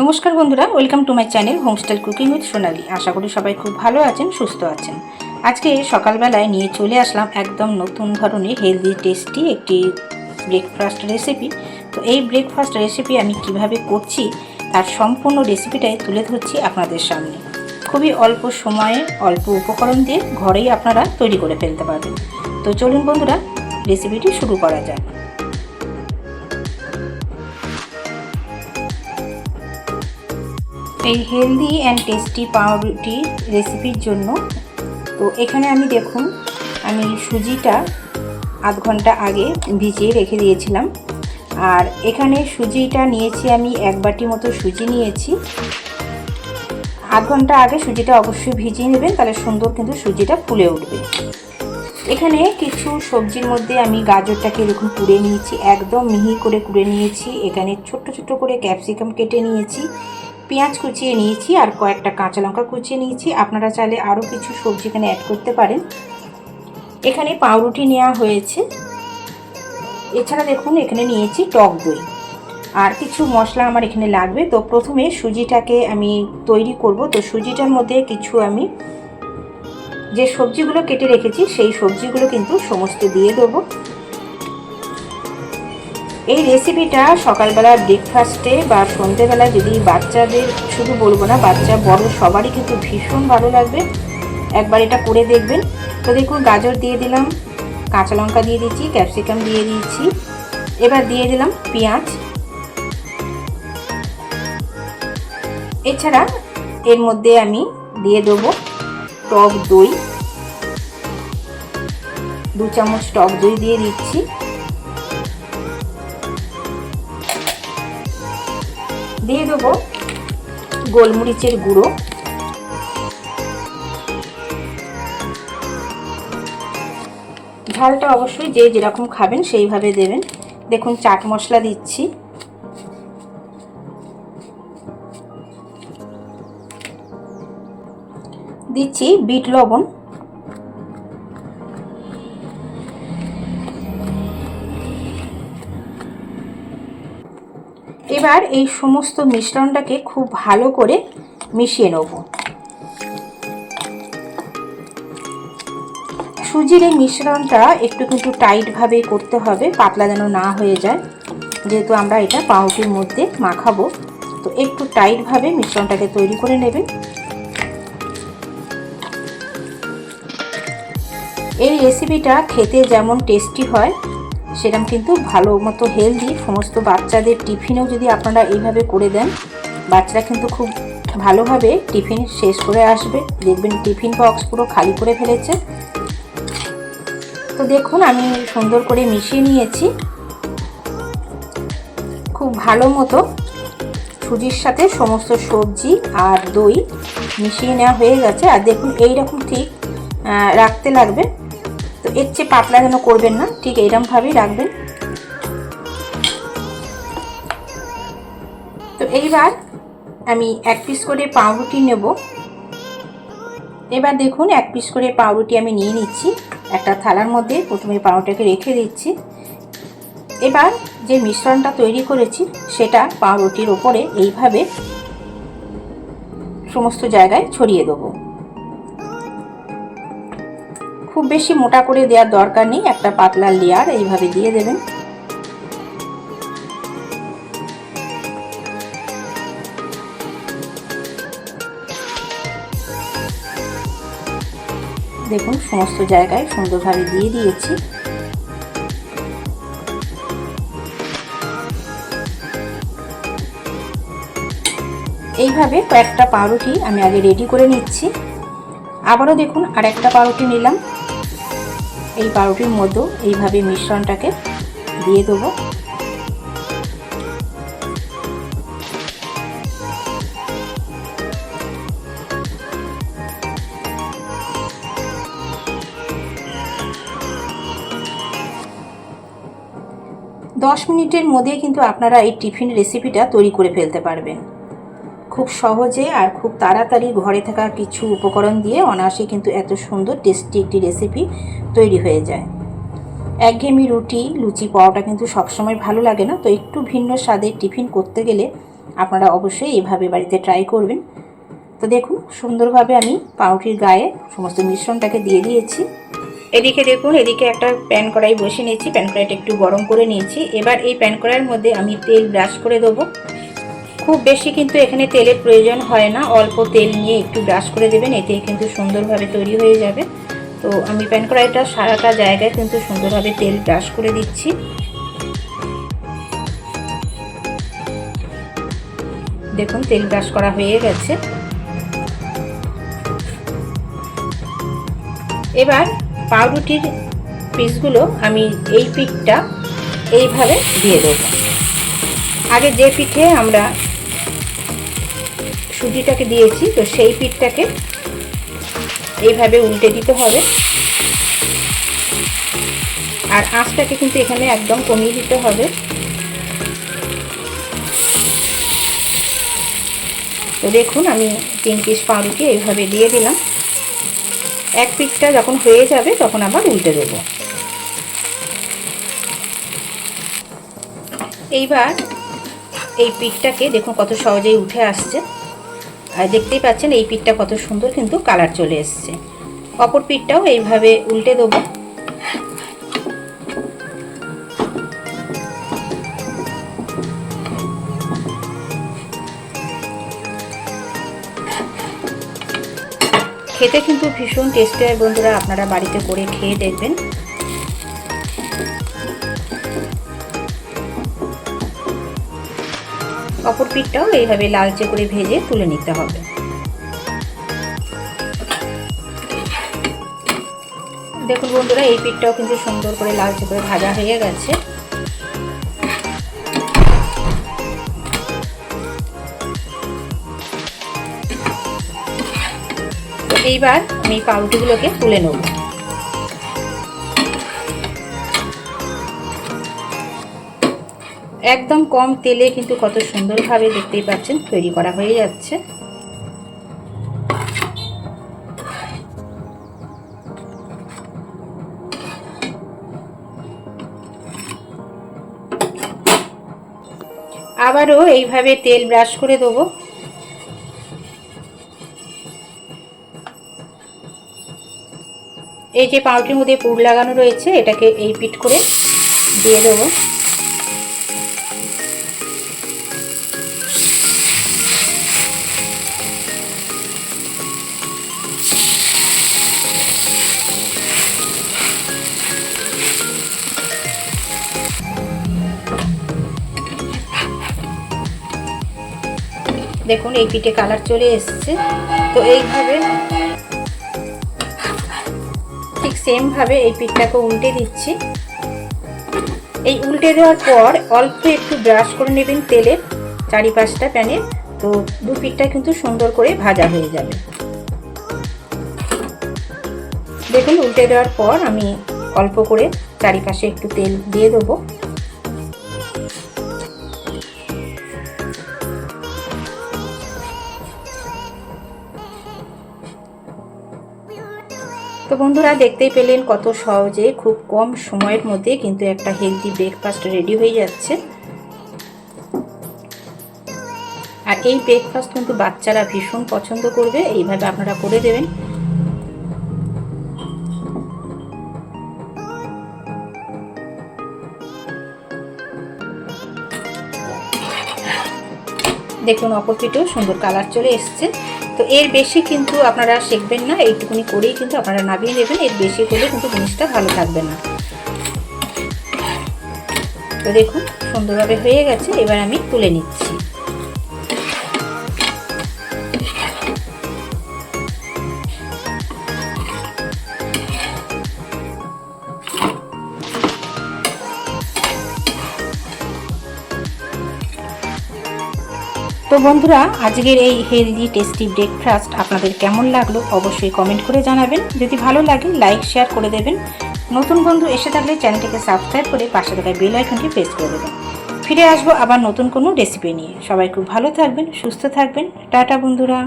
নমস্কার বন্ধুরা welcome to my channel homestyle cooking with Sonali আশা করি সবাই খুব ভালো আছেন, সুস্থ আছেন। আজকে সকালবেলায় নিয়ে চলে আসলাম একদম নতুন ধরনের হেলদি টেস্টি একটি ব্রেকফাস্ট রেসিপি তো এই ব্রেকফাস্ট রেসিপি আমি কীভাবে করছি, তার সম্পূর্ণ রেসিপিটাই তুলে ধরছি আপনাদের সামনে। খুবই অল্প সময়ে, অল্প উপকরণ দিয়ে ঘরেই আপনারা তৈরি করে ফেলতে পারবেন। তো চলুন বন্ধুরা রেসিপিটি শুরু করা যাক। এই হেলদি অ্যান্ড টেস্টি পাউরুটি রেসিপির জন্য। তো এখানে আমি দেখুন, আমি সুজিটা আধ ঘণ্টা আগে ভিজিয়ে রেখে দিয়েছিলাম। আর এখানে সুজিটা নিয়েছি আমি এক বাটি মতো সুজি নিয়েছি। আধ ঘণ্টা আগে সুজিটা অবশ্যই ভিজিয়ে নেবেন, তাহলে সুন্দর কিন্তু সুজিটা ফুলে উঠবে। এখানে কিছু সবজির মধ্যে আমি গাজরটাকে এরকম কুড়ে নিয়েছি, একদম মিহি করে কুড়ে নিয়েছি। এখানে ছোট্ট ছোট্ট করে ক্যাপসিকাম কেটে নিয়েছি। পেঁয়াজ কুচিয়ে নিয়েছি আর কয়েকটা কাঁচা লঙ্কা কুচিয়ে নিয়েছি। আপনারা চাইলে আরও কিছু সবজি এখানে অ্যাড করতে পারেন। এখানে পাউরুটি নেওয়া হয়েছে। এছাড়া দেখুন, এখানে নিয়েছি টক দই। আর কিছু মশলা আমার এখানে লাগবে। তো প্রথমে সুজিটাকে আমি তৈরি করব। তো সুজিটার মধ্যে কিছু আমি যে সবজিগুলো কেটে রেখেছি, সেই সবজিগুলো কিন্তু সমস্ত দিয়ে দেবো। এই রেসিপিটা সকালবেলা ব্রেকফাস্টে বা সন্ধেবেলা যদি বাচ্চাদের, শুধু বলব না, বাচ্চা, বড় সবারই কিন্তু ভীষণ ভালো লাগবে। একবার এটা করে দেখবেন। তো দেখুন, গাজর দিয়ে দিলাম, কাঁচা লঙ্কা দিয়ে দিচ্ছি ক্যাপসিকাম দিয়ে দিচ্ছি। এবার দিয়ে দিলাম পেঁয়াজ। এছাড়া এর মধ্যে আমি দিয়ে দেবো টক দই। দু চামচ টক দই দিয়ে দিচ্ছি। দিয়ে দেবো গোলমরিচের গুঁড়ো। ঝালটা অবশ্যই যে যেরকম খাবেন সেইভাবে দেবেন। দেখুন, চাট মশলা দিচ্ছি। দিচ্ছি বিট লবণ। এবার এই সমস্ত মিশ্রণটাকে খুব ভালো করে মিশিয়ে নেব। সুজির এই মিশ্রণটা একটু কিন্তু টাইটভাবে করতে হবে, পাতলা যেন না হয়ে যায়। যেহেতু আমরা এটা পাউটির মধ্যে মাখাবো, তো একটু টাইটভাবে মিশ্রণটাকে তৈরি করে নেবেন। এই রেসিপিটা খেতে যেমন টেস্টি হয় সেরকম কিন্তু ভালো মতো হেলদি সমস্ত বাচ্চাদের টিফিনেও যদি আপনারা এইভাবে করে দেন, বাচ্চারা কিন্তু খুব ভালোভাবে টিফিন শেষ করে আসবে। দেখবেন টিফিন বক্স পুরো খালি করে ফেলেছে। তো দেখুন, আমি সুন্দর করে মিশিয়ে নিয়েছি। খুব ভালো মতো সুজির সাথে সমস্ত সবজি আর দই মিশিয়ে নেওয়া হয়ে গেছে। আর দেখুন এই রকম ঠিক রাখতে লাগবে। তো এর চেয়ে পাতলা যেন করবেন না, ঠিক এইরকমভাবেই রাখবেন। তো এইবার আমি এক পিস করে পাউরুটি নেব। এবার দেখুন, এক পিস করে পাউরুটি আমি নিয়ে নিচ্ছি। একটা থালার মধ্যে প্রথমে পাউরুটিকে রেখে দিচ্ছি। এবার যে মিশ্রণটা তৈরি করেছি, সেটা পাউরুটির ওপরে এইভাবে সমস্ত জায়গায় ছড়িয়ে দেবো। খুব বেশি মোটা করে দেওয়ার দরকার নেই, একটা পাতলা লেয়ার এইভাবে দিয়ে দেবেন। দেখুন, সমস্ত জায়গায় সুন্দরভাবে দিয়ে দিয়েছি। এইভাবে কয়েকটা পাউরুটি আমি আগে রেডি করে নিচ্ছি। আবারও দেখুন আর একটা পাউরুটি নিলাম। এই পাউরুটির মধ্যে এইভাবে মিশ্রণটাকে দিয়ে দেবো। দশ মিনিটের মধ্যে কিন্তু আপনারা এই টিফিন রেসিপিটা তৈরি করে ফেলতে পারবেন। খুব সহজে আর খুব তাড়াতাড়ি ঘরে থাকা কিছু উপকরণ দিয়ে অনায়াসে কিন্তু এত সুন্দর টেস্টি একটি রেসিপি তৈরি হয়ে যায়। একঘেয়েমি রুটি, লুচি পাওয়াটা কিন্তু সবসময় ভালো লাগে না, তো একটু ভিন্ন স্বাদের টিফিন করতে গেলে আপনারা অবশ্যই এভাবে বাড়িতে ট্রাই করবেন। তো দেখুন, সুন্দরভাবে আমি পাউরুটির গায়ে সমস্ত মিশ্রণটাকে দিয়ে দিয়েছি। এদিকে দেখুন, এদিকে একটা প্যান কড়াই বসে নিয়েছি প্যান কড়াইটা একটু গরম করে নিয়েছি। এবার এই প্যান কড়াইয়ের মধ্যে আমি তেল ব্রাশ করে দেবো। খুব বেশি কিন্তু এখানে তেলের প্রয়োজন হয় না। অল্প তেল নিয়ে একটু ব্রাশ করে দেবেন, এতে কিন্তু সুন্দরভাবে তৈরি হয়ে যাবে। তো আমি প্যান কড়াইটা সারাটা জায়গায় কিন্তু সুন্দরভাবে তেল ব্রাশ করে দিচ্ছি। দেখুন, তেল ব্রাশ করা হয়ে গেছে। এবার পাউরুটির পিসগুলো আমি এই পিঠটা এইভাবে দিয়ে দেবো। আগে যে পিঠে আমরা সুজিটাকে দিয়েছি, তো সেই পিঠটাকে এইভাবে উল্টে দিতে হবে। আর আঁচটাকে কিন্তু এখানে একদম কমিয়ে দিতে হবে। তো দেখুন, আমি তিন পিস পাউরুটি এইভাবে দিয়ে দিলাম। এক পিঠটা যখন হয়ে যাবে, তখন আবার উল্টে দেব। এইবার এই পিঠটাকে দেখুন কত সহজেই উঠে আসছে। দেখতেই পাচ্ছেন এই পিঠটা কত সুন্দর কিন্তু কালার চলে এসছে। অপর পিঠটাও এইভাবে উল্টে দেবো। খেতে কিন্তু ভীষণ টেস্টি হয় বন্ধুরা, আপনারা বাড়িতে করে খেয়ে দেখবেন। অপর পিঠটাও এইভাবে লালচে করে ভেজে তুলে নিতে হবে। দেখুন বন্ধুরা, এই পিঠটাও কিন্তু সুন্দর করে লালচে করে ভাজা হয়ে গেছে। এইবার আমি পাউরুটিগুলোকে তুলে নেব। একদম কম তেলে কিন্তু কত সুন্দরভাবে দেখতেই পাচ্ছেন তৈরি করা হয়ে যাচ্ছে। আবারও এইভাবে তেল ব্রাশ করে দেবো। এই যে পাউরুটির মধ্যে পুর লাগানো রয়েছে, এটাকে এই পিট করে দিয়ে দেবো। দেখুন, এই পিঠে কালার চলে এসছে। তো এইভাবে ঠিক সেমভাবে এই পিঠটাকে উল্টে দিচ্ছি। এই উল্টে দেওয়ার পর অল্প একটু ব্রাশ করে নেবেন তেলের চারিপাশটা প্যানের তো দু পিঠটা কিন্তু সুন্দর করে ভাজা হয়ে যাবে। দেখুন, উল্টে দেওয়ার পর আমি অল্প করে চারিপাশে একটু তেল দিয়ে দেবো। তো বন্ধুরা দেখতেই পেলেন কত সহজে, খুব কম সময়ের মধ্যে কিন্তু একটা হেলদি ব্রেকফাস্ট রেডি হয়ে যাচ্ছে। আর এই ব্রেকফাস্ট কিন্তু বাচ্চারা ভীষণ পছন্দ করবে, এইভাবে আপনারা করে দেবেন। দেখুন অপর সুন্দর কালার চলে এসছে। তো এর বেশি কিন্তু আপনারা শিখবেন না, এইটুকুনি করেই কিন্তু আপনারা নামিয়ে নেবেন। এর বেশি হলে কিন্তু জিনিসটা ভালো থাকবে না। তো দেখুন, সুন্দরভাবে হয়ে গেছে। এবার আমি তুলে নিচ্ছি। তো বন্ধুরা, আজকের এই হেলদি টেস্টি ব্রেকফাস্ট আপনাদের কেমন লাগল অবশ্যই কমেন্ট করে জানাবেন। যদি ভালো লাগে লাইক শেয়ার করে দেবেন। নতুন বন্ধু এসে থাকলে চ্যানেলটিকে সাবস্ক্রাইব করে পাশে থাকা বেল আইকনটি প্রেস করে দেবেন। ফিরে আসব আবার নতুন কোনো রেসিপি নিয়ে। সবাই খুব ভালো থাকবেন, সুস্থ থাকবেন। টাটা বন্ধুরা।